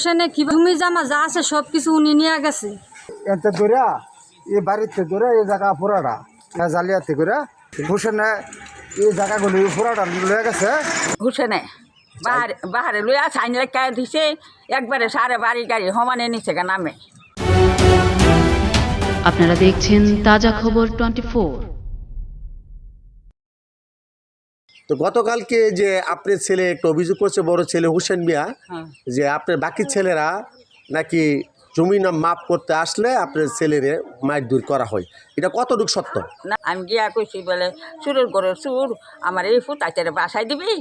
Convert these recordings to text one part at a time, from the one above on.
হুসেনে কি জমি জামা যা আছে সব কিছু উনি নিয়ে গেছে। এতে ধরে এ বাড়িতে ধরে এই জায়গা পুরাটা জালিয়াতি করে হুসেনে এই জায়গাগুলি পুরাটা লয়ে গেছে। হুসেনে বাহারে বাহারে লইয়া সাইন লেখা দিছে একবারে সারে বাড়ি গাড়ি সমানে নিচে গা নামে। আপনারা দেখছেন তাজা খবর টোয়েন্টি তো গতকালকে যে আপনার ছেলে একটা অভিযোগ করছে বড় ছেলে হুসেন মিয়া হ্যাঁ। যে আপনার বাকি ছেলেরা নাকি জমি না মাপ করতে আসলে আপনার ছেলেরে মাইর দূর করা হয়। এটা কতটুকু সত্য? না আমি গিয়া কইছি বলে সুরের করে সুর আমার এই ফুটাইতে বাসায় দিবি?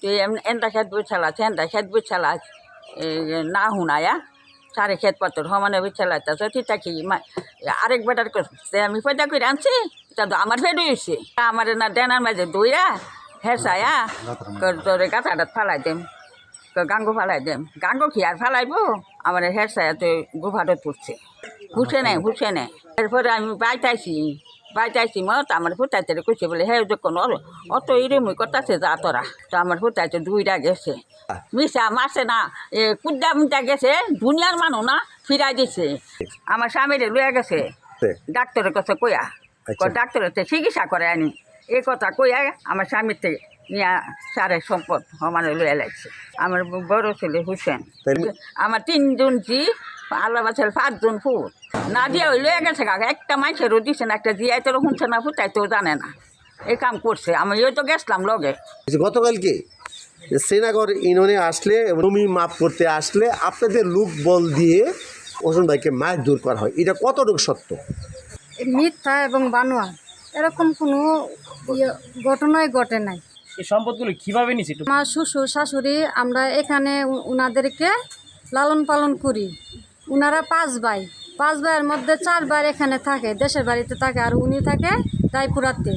তুই এনটা খেত বই চালাছ এনটা খেত বই চালাছ না হুনায়া সারে খেত পাতর সমানে বই চালাইতে ঠিক থাকি আরেক বেটার করছে আমি পয়দা করে আনছি তা আমার হয়েছে আমার না ডেনার মাঝে দইরা হেসায়া তোরে গাছাটা ফালাই দেম গাঙ্গো ফালাই দেম। গাঙ্গো আর ফালাইবো? আমার হেসায়া তো গুফাটত পড়ছে। হুসে নাই হুসে নাই এরপরে আমি বাইতাইছি বাইতাইছি মত আমার ফুটাইতে কইছে বলে হে যখন অত ইরেমুই করতেছে যা তোরা। তো আমার ফুটাইতে দুইটা গেছে। মিশা মাসে না এ কুদ্দা মুদ্দা গেছে দুনিয়ার মানুষ না ফিরাই দিছে। আমার স্বামীরে লইয়া গেছে। ডাক্তারের কাছে কইয়া আচ্ছা। ডাক্তারের তো চিকিৎসা করে আনি। এই কথা কইয়া আমার স্বামীর থেকে। নিয়া সারে সম্পদ সমানে লইয়া লাগছে আমার বড় ছেলে হুসেন। আমার তিনজন জি আল্লাহ বাচ্চার পাঁচজন ফুট না দিয়ে ওই লয়ে গেছে কাকা একটা মাইসেরও দিছে না একটা জিয়াই তো শুনছে না ফুটাই তো জানে না। এই কাম করছে আমি ওই তো গেছিলাম লগে। যে গতকালকে শ্রীনগর ইউনিয়নে আসলে জমি মাপ করতে আসলে আপনাদের লুক বল দিয়ে ওজন ভাইকে মায়ের দূর করা হয়। এটা কতটুকু সত্য? মিথ্যা এবং বানোয়া এরকম কোনো ঘটনাই ঘটে নাই। এই সম্পদগুলো কীভাবে নিছে আমার শ্বশুর শাশুড়ি আমরা এখানে উনাদেরকে লালন পালন করি। উনারা পাঁচ ভাই। পাঁচ ভাইয়ের মধ্যে চার ভাই এখানে থাকে দেশের বাড়িতে থাকে আর উনি থাকে রায়পুরাতে।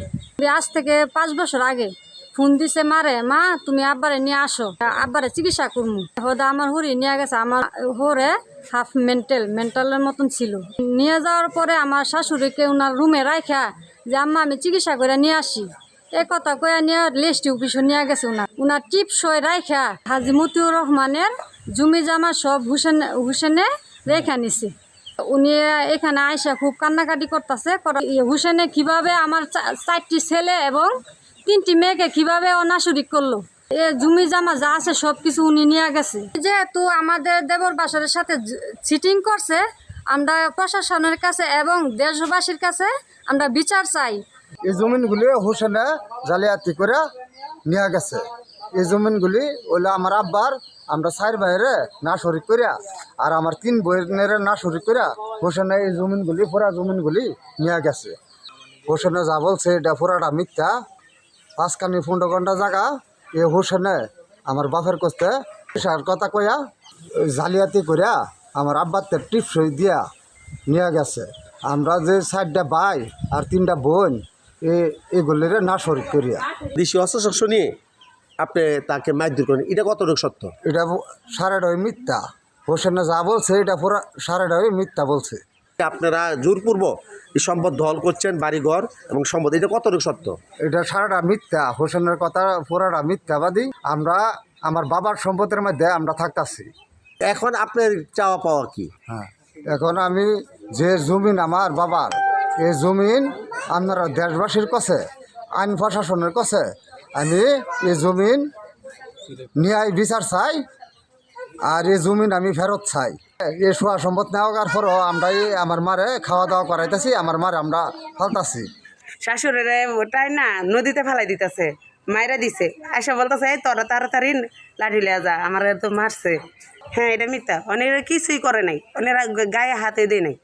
আজ থেকে পাঁচ বছর আগে ফোন দিছে মারে মা তুমি আব্বারে নিয়ে আসো। আব্বারে চিকিৎসা করব হদা আমার হরি নিয়ে গেছে আমার হরে হাফ মেন্টাল মেন্টালের মতন ছিল। নিয়ে যাওয়ার পরে আমার শাশুড়িকে ওনার রুমে রাখা যে আম্মা, আমি চিকিৎসা করে নিয়ে আসি। এ কথা কয়া নিয়ে লিস্টি অফিসে নিয়ে গেছে উনার। উনার টিপ সই রাইখা হাজি মতিউর রহমানের জমি জামা সব হুসেন, হুসেনে রেখা নিছে। উনি এখানে আয়সা খুব কান্নাকাটি করতেছে হুসেনে কীভাবে আমার চারটি ছেলে এবং তিনটি মেয়েকে কীভাবে অনাসরিক করল। এ জমি জামা যা আছে সব কিছু উনি নিয়ে গেছে। যেহেতু আমাদের দেবর বাসরের সাথে চিটিং করছে আমরা প্রশাসনের কাছে এবং দেশবাসীর কাছে আমরা বিচার চাই। এই জমিনগুলি হুসেনে জালিয়াতি করে নিয়ে গেছে। এই জমিনগুলি ওইলে আমার আব্বার, আমরা চার বাইরে না শরিক করিয়া আর আমার তিন বোনের না শরিক করিয়া হোসেনে এই জমিনগুলি, পুরা জমিনগুলি নিয়ে গেছে। হোসেনে যা বলছে, এটা পুরাটা মিথ্যা। পাঁচখানি পনেরো ঘণ্টা জায়গা এ হোসেনে আমার কস্তে সার কথা ওই জালিয়াতি করিয়া আমার আব্বাতে টিপসই দিয়া নিয়ে গেছে। আমরা যে চারটা ভাই আর তিনটা বোন এ এগুলিরে না শরিক করিয়া। দেশি অস্ত্রশস্ত্র নিয়ে আপনি তাকে মাইর দূর করেন এটা কতটুকু সত্য? এটা সারাটাই মিথ্যা। হোসেনে যা বলছে এটা পুরা সারাটাই মিথ্যা বলছে। আপনারা জোরপূর্বক এই সম্পদ দখল করছেন বাড়িঘর এবং সম্পদ এটা কত কতটুকু সত্য? এটা সারাটা মিথ্যা। হোসেনের কথা পুরাটা মিথ্যাবাদী। আমরা আমার বাবার সম্পদের মধ্যে আমরা থাকতাছি। এখন আপনার চাওয়া পাওয়া কি? হ্যাঁ এখন আমি যে জমিন আমার বাবার এই জমিন আপনারা দেশবাসীর কাছে আইন প্রশাসনের কাছে আমি এই জমিন ন্যায় বিচার চাই আর এই জমিন আমি ফেরত চাই। এই সোয়া সম্পদ নেওয়ার পরও আমরা এই আমার মারে খাওয়া দাওয়া করাইতেছি আমার মারে আমরা ফালতাছি শাশুড়ের ওটাই না নদীতে ফেলাই দিতেছে মাইরা দিছে। আইসা বলতেছে এই তোরা তাড়াতাড়ি লাঠি লিয়া যা আমার তো মারছে। হ্যাঁ এটা মিথ্যা। অনেকে কিছুই করে নাই। অনেরা গায়ে হাতে দেয় নাই।